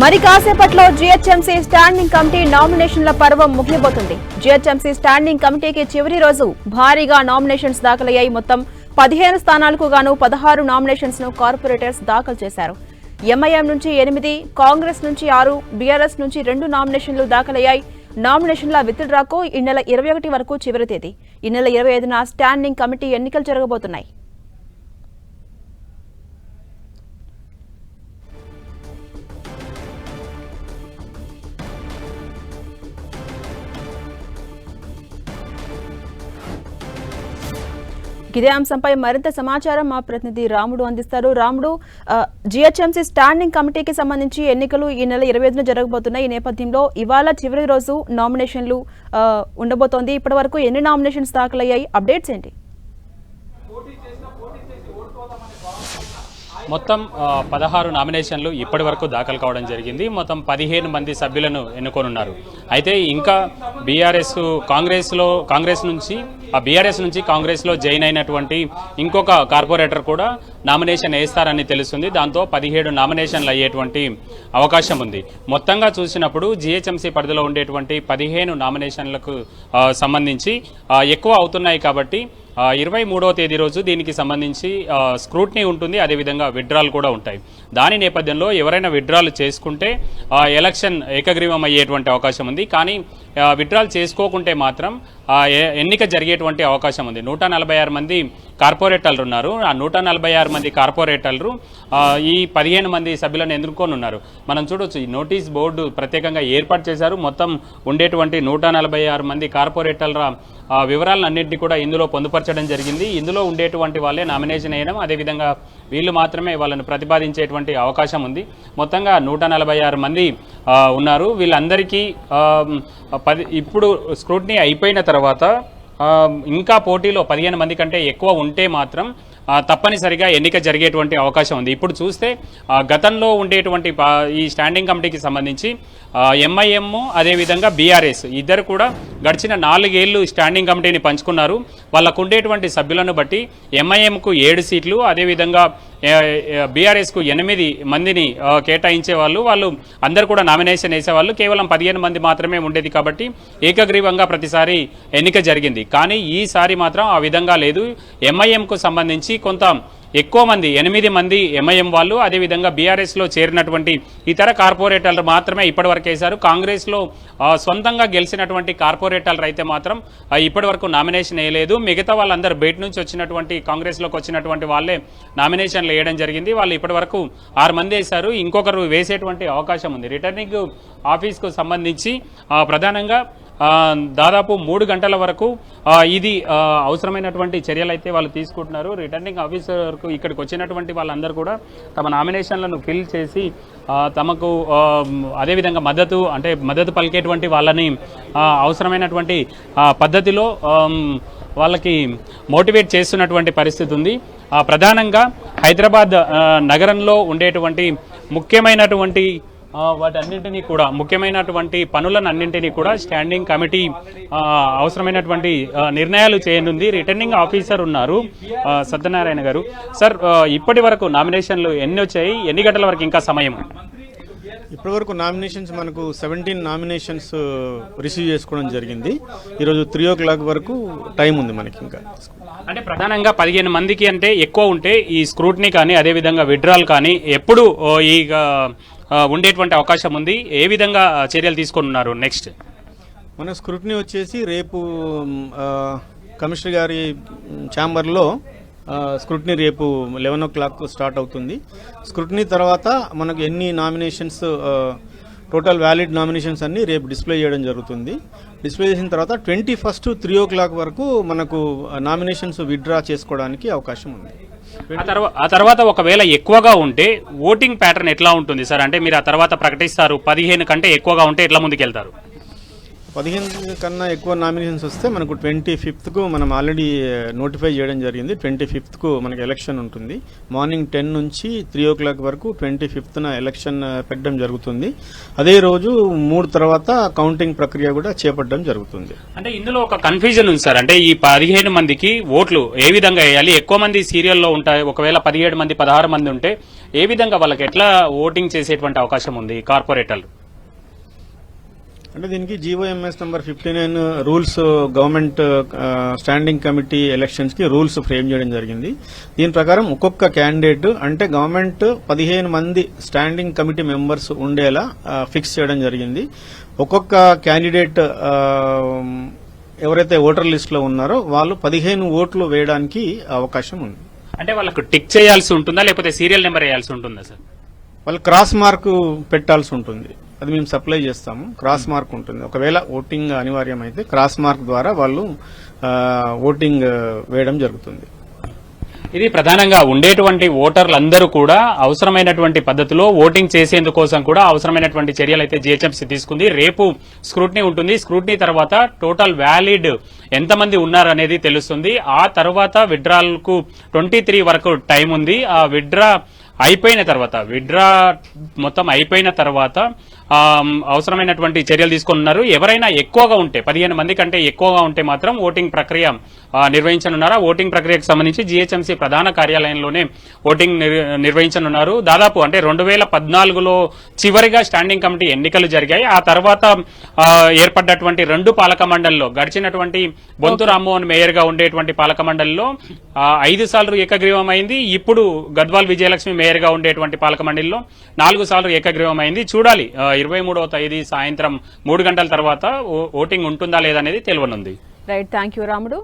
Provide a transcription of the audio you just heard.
మరి కాసేపట్లో GHMC standing committee నామినేషన్ల పర్వం ముగియబోతుంది. జీహెచ్ఎంసీ స్టాండింగ్ కమిటీకి చివరి రోజు భారీగా నామినేషన్స్ దాఖలయ్యాయి. మొత్తం పదిహేను స్థానాలకు గాను పదహారు నామినేషన్స్ను కార్పొరేటర్స్ దాఖలు చేశారు. ఎంఐఎం నుంచి ఎనిమిది కాంగ్రెస్ నుంచి ఆరు బీఆర్ఎస్ నుంచి రెండు నామినేషన్లు దాఖలయ్యాయి. నామినేషన్ల విత్డ్రాకు ఈ నెల ఇరవై ఒకటి వరకు చివరి తేదీ. ఈ నెల ఇరవై ఐదున స్టాండింగ్ కమిటీ ఎన్నికలు జరగబోతున్నాయి. ఇదే అంశంపై మరింత సమాచారం మా ప్రతినిధి రాముడు అందిస్తారు. రాముడు జిహెచ్ఎంసీ స్టాండింగ్ కమిటీకి సంబంధించి ఎన్నికలు ఈ నెల ఇరవై ఐదున జరగబోతున్నాయి. ఈ నేపథ్యంలో ఇవాళ చివరి రోజు నామినేషన్లు ఉండబోతోంది. ఇప్పటి వరకు ఎన్ని నామినేషన్స్ దాఖలయ్యాయి? అప్డేట్స్ ఏంటి? మొత్తం పదహారు నామినేషన్లు ఇప్పటి వరకు దాఖలు కావడం జరిగింది. మొత్తం పదిహేను మంది సభ్యులను ఎన్నుకోనున్నారు. అయితే ఇంకా బీఆర్ఎస్ కాంగ్రెస్లో కాంగ్రెస్ నుంచి ఆ బీఆర్ఎస్ నుంచి కాంగ్రెస్లో జాయిన్ అయినటువంటి ఇంకొక కార్పొరేటర్ కూడా నామినేషన్ వేస్తారని తెలుస్తుంది. దాంతో పదిహేడు నామినేషన్లు అయ్యేటువంటి అవకాశం ఉంది. మొత్తంగా చూసినప్పుడు జిహెచ్ఎంసీ పరిధిలో ఉండేటువంటి పదిహేను నామినేషన్లకు సంబంధించి ఎక్కువ అవుతున్నాయి కాబట్టి ఇరవై మూడవ తేదీ రోజు దీనికి సంబంధించి స్క్రూట్నీ ఉంటుంది అదేవిధంగా విడ్రాల్ కూడా ఉంటాయి. దాని నేపథ్యంలో ఎవరైనా విడ్రాల్ చేసుకుంటే ఎలక్షన్ ఏకగ్రీవం అయ్యేటువంటి అవకాశం ఉంది. కానీ విత్డ్రాల్ చేసుకోకుంటే మాత్రం ఎన్నిక జరిగేటువంటి అవకాశం ఉంది. నూట నలభై ఆరు మంది కార్పొరేటర్లు ఉన్నారు. ఆ నూట నలభై ఆరు మంది కార్పొరేటర్లు ఈ పదిహేను మంది సభ్యులను ఎదుర్కొని ఉన్నారు. మనం చూడొచ్చు ఈ నోటీస్ బోర్డు ప్రత్యేకంగా ఏర్పాటు చేశారు. మొత్తం ఉండేటువంటి నూట నలభై ఆరు మంది కార్పొరేటర్ల వివరాలన్నింటినీ వివరాలను అన్నింటినీ కూడా ఇందులో పొందుపరచడం జరిగింది. ఇందులో ఉండేటువంటి వాళ్ళే నామినేషన్ వేయడం అదేవిధంగా వీళ్ళు మాత్రమే వాళ్ళను ప్రతిపాదించేటువంటి అవకాశం ఉంది. మొత్తంగా నూట నలభై ఆరు మంది ఉన్నారు. వీళ్ళందరికీ పది ఇప్పుడు స్క్రూటినీ అయిపోయిన తర్వాత ఇంకా పోటీలో పదిహేను మంది కంటే ఎక్కువ ఉంటే మాత్రం తప్పనిసరిగా ఎన్నిక జరిగేటువంటి అవకాశం ఉంది. ఇప్పుడు చూస్తే గతంలో ఉండేటువంటి ఈ స్టాండింగ్ కమిటీకి సంబంధించి ఎంఐఎం అదేవిధంగా బీఆర్ఎస్ ఇద్దరు కూడా గడిచిన నాలుగేళ్ళు స్టాండింగ్ కమిటీని పంచుకున్నారు. వాళ్ళకు ఉండేటువంటి సభ్యులను బట్టి ఎంఐఎంకు ఏడు సీట్లు అదేవిధంగా బీఆర్ఎస్కు ఎనిమిది మందిని కేటాయించే వాళ్ళు వాళ్ళు అందరు కూడా నామినేషన్ వేసేవాళ్ళు. కేవలం పదిహేను మంది మాత్రమే ఉండేది కాబట్టి ఏకగ్రీవంగా ప్రతిసారి ఎన్నిక జరిగింది. కానీ ఈసారి మాత్రం ఆ విధంగా లేదు. ఎంఐఎంకు సంబంధించి కొంత ఎక్కువ మంది ఎనిమిది మంది ఎంఐఎం వాళ్ళు అదేవిధంగా బీఆర్ఎస్లో చేరినటువంటి ఇతర కార్పొరేటర్లు మాత్రమే ఇప్పటివరకు వేశారు. కాంగ్రెస్లో సొంతంగా గెలిచినటువంటి కార్పొరేటర్లు అయితే మాత్రం ఇప్పటివరకు నామినేషన్ వేయలేదు. మిగతా వాళ్ళందరూ బయట నుంచి వచ్చినటువంటి కాంగ్రెస్లోకి వచ్చినటువంటి వాళ్ళే నామినేషన్లు వేయడం జరిగింది. వాళ్ళు ఇప్పటివరకు ఆరు మంది వేశారు. ఇంకొకరు వేసేటువంటి అవకాశం ఉంది. రిటర్నింగ్ ఆఫీస్కు సంబంధించి ప్రధానంగా దాదాపు మూడు గంటల వరకు ఇది అవసరమైనటువంటి చర్యలు అయితే వాళ్ళు తీసుకుంటున్నారు. రిటర్నింగ్ ఆఫీసర్కు ఇక్కడికి వచ్చినటువంటి వాళ్ళందరూ కూడా తమ నామినేషన్లను ఫిల్ చేసి తమకు అదేవిధంగా మద్దతు అంటే మద్దతు పలికేటువంటి వాళ్ళని అవసరమైనటువంటి పద్ధతిలో వాళ్ళకి మోటివేట్ చేస్తున్నటువంటి పరిస్థితి ఉంది. ప్రధానంగా హైదరాబాద్ నగరంలో ఉండేటువంటి ముఖ్యమైనటువంటి వాటన్నింటినీ కూడా ముఖ్యమైనటువంటి పనులను అన్నింటినీ కూడా స్టాండింగ్ కమిటీ అవసరమైనటువంటి నిర్ణయాలు చేయనుంది. రిటర్నింగ్ ఆఫీసర్ ఉన్నారు సత్యనారాయణ గారు. సార్ ఇప్పటి వరకు నామినేషన్లు ఎన్ని వచ్చాయి? ఎన్ని గంటల వరకు ఇంకా సమయం? ఇప్పటివరకు నామినేషన్స్ మనకు సెవెంటీన్ నామినేషన్స్ రిసీవ్ చేసుకోవడం జరిగింది. ఈరోజు త్రీ ఓ క్లాక్ వరకు టైం ఉంది మనకి ఇంకా. అంటే ప్రధానంగా పదిహేను మందికి అంటే ఎక్కువ ఉంటే ఈ స్క్రూట్నీ కానీ అదేవిధంగా విడ్రాల్ కానీ ఎప్పుడు ఈ ఉండేటువంటి అవకాశం ఉంది. ఏ విధంగా చర్యలు తీసుకొని ఉన్నారు నెక్స్ట్ మన స్క్రూటినీ వచ్చేసి రేపు కమిషనర్ గారి ఛాంబర్లో స్క్రూటినీ రేపు లెవెన్ ఓ క్లాక్ స్టార్ట్ అవుతుంది. స్క్రూటినీ తర్వాత మనకు ఎన్ని నామినేషన్స్ టోటల్ వ్యాలిడ్ నామినేషన్స్ అన్నీ రేపు డిస్ప్లే చేయడం జరుగుతుంది. డిస్ప్లే చేసిన తర్వాత twenty first three o'clock వరకు మనకు నామినేషన్స్ విత్డ్రా చేసుకోవడానికి అవకాశం ఉంది. తర్వాత ఆ తర్వాత ఒకవేళ ఎక్కువగా ఉంటే ఓటింగ్ ప్యాటర్న్ ఎట్లా ఉంటుంది సార్? అంటే మీరు ఆ తర్వాత ప్రకటిస్తారు పదిహేను కంటే ఎక్కువగా ఉంటే ఎట్లా ముందుకెళ్తారు? పదిహేను కన్నా ఎక్కువ నామినేషన్స్ వస్తే మనకు ట్వంటీ ఫిఫ్త్కు మనం ఆల్రెడీ నోటిఫై చేయడం జరిగింది. ట్వంటీ ఫిఫ్త్కు మనకి ఎలక్షన్ ఉంటుంది. మార్నింగ్ టెన్ నుంచి త్రీ ఓ క్లాక్ వరకు ట్వంటీ ఫిఫ్త్న ఎలక్షన్ పెట్టడం జరుగుతుంది. అదే రోజు మూడు తర్వాత కౌంటింగ్ ప్రక్రియ కూడా చేపట్టడం జరుగుతుంది. అంటే ఇందులో ఒక కన్ఫ్యూజన్ ఉంది సార్. అంటే ఈ పదిహేను మందికి ఓట్లు ఏ విధంగా వేయాలి? ఎక్కువ మంది సీరియల్లో ఉంటాయి. ఒకవేళ పదిహేడు మంది పదహారు మంది ఉంటే ఏ విధంగా వాళ్ళకి ఎట్లా ఓటింగ్ చేసేటువంటి అవకాశం ఉంది? కార్పొరేటర్లు. అంటే దీనికి GOMS number fifty nine rules government standing committee ఎలక్షన్స్కి రూల్స్ ఫ్రేమ్ చేయడం జరిగింది. దీని ప్రకారం ఒక్కొక్క క్యాండిడేట్ అంటే గవర్నమెంట్ పదిహేను మంది స్టాండింగ్ కమిటీ మెంబర్స్ ఉండేలా ఫిక్స్ చేయడం జరిగింది. ఒక్కొక్క క్యాండిడేట్ ఎవరైతే ఓటర్ లిస్ట్లో ఉన్నారో వాళ్ళు పదిహేను ఓట్లు వేయడానికి అవకాశం ఉంది. అంటే వాళ్ళకు టిక్ చేయాల్సి ఉంటుందా లేకపోతే సీరియల్ నెంబర్ వేయాల్సి ఉంటుందా సార్? వాళ్ళు క్రాస్ మార్క్ పెట్టాల్సి ఉంటుంది. అది మేము సప్లై చేస్తాము. క్రాస్ మార్క్ ఉంటుంది. ఒకవేళ ఓటింగ్ అనివార్యమైతే క్రాస్ మార్క్ ద్వారా వాళ్ళు ఓటింగ్ వేయడం జరుగుతుంది. ఇది ప్రధానంగా ఉండేటువంటి ఓటర్లందరూ కూడా అవసరమైనటువంటి పద్ధతిలో ఓటింగ్ చేసేందుకోసం కూడా అవసరమైనటువంటి చర్యలు అయితే జిహెచ్ఎంసీ తీసుకుంది. రేపు స్క్రూట్నీ ఉంటుంది. స్క్రూట్నీ తర్వాత టోటల్ వ్యాలిడ్ ఎంతమంది ఉన్నారనేది తెలుస్తుంది. ఆ తర్వాత విడ్రాల్కు ట్వంటీ త్రీ వరకు టైం ఉంది. ఆ విడ్రా అయిపోయిన తర్వాత విడ్రా మొత్తం అయిపోయిన తర్వాత అవసరమైనటువంటి చర్యలు తీసుకున్నారు. ఎవరైనా ఎక్కువగా ఉంటే పదిహేను మంది కంటే ఎక్కువగా ఉంటే మాత్రం ఓటింగ్ ప్రక్రియ నిర్వహించనున్నారు? ఓటింగ్ ప్రక్రియకు సంబంధించి జీహెచ్ఎంసీ ప్రధాన కార్యాలయంలోనే ఓటింగ్ నిర్వహించనున్నారు. దాదాపు అంటే రెండు వేల పద్నాలుగులో చివరిగా స్టాండింగ్ కమిటీ ఎన్నికలు జరిగాయి. ఆ తర్వాత ఏర్పడ్డటువంటి రెండు పాలక మండలిలో గడిచినటువంటి బొంతు రామ్మోహన్ మేయర్గా ఉండేటువంటి పాలక మండలిలో ఐదు సార్లు ఏకగ్రీవం అయింది ఇప్పుడు గద్వాల్ విజయలక్ష్మి మేయర్గా ఉండేటువంటి పాలక మండలిలో నాలుగు సార్లు ఏకగ్రీవం అయింది చూడాలి ఇరవై మూడవ తేదీ సాయంత్రం మూడు గంటల తర్వాత ఓటింగ్ ఉంటుందా లేదా అనేది తెలియనుంది. రైట్ థ్యాంక్ యూ రాముడు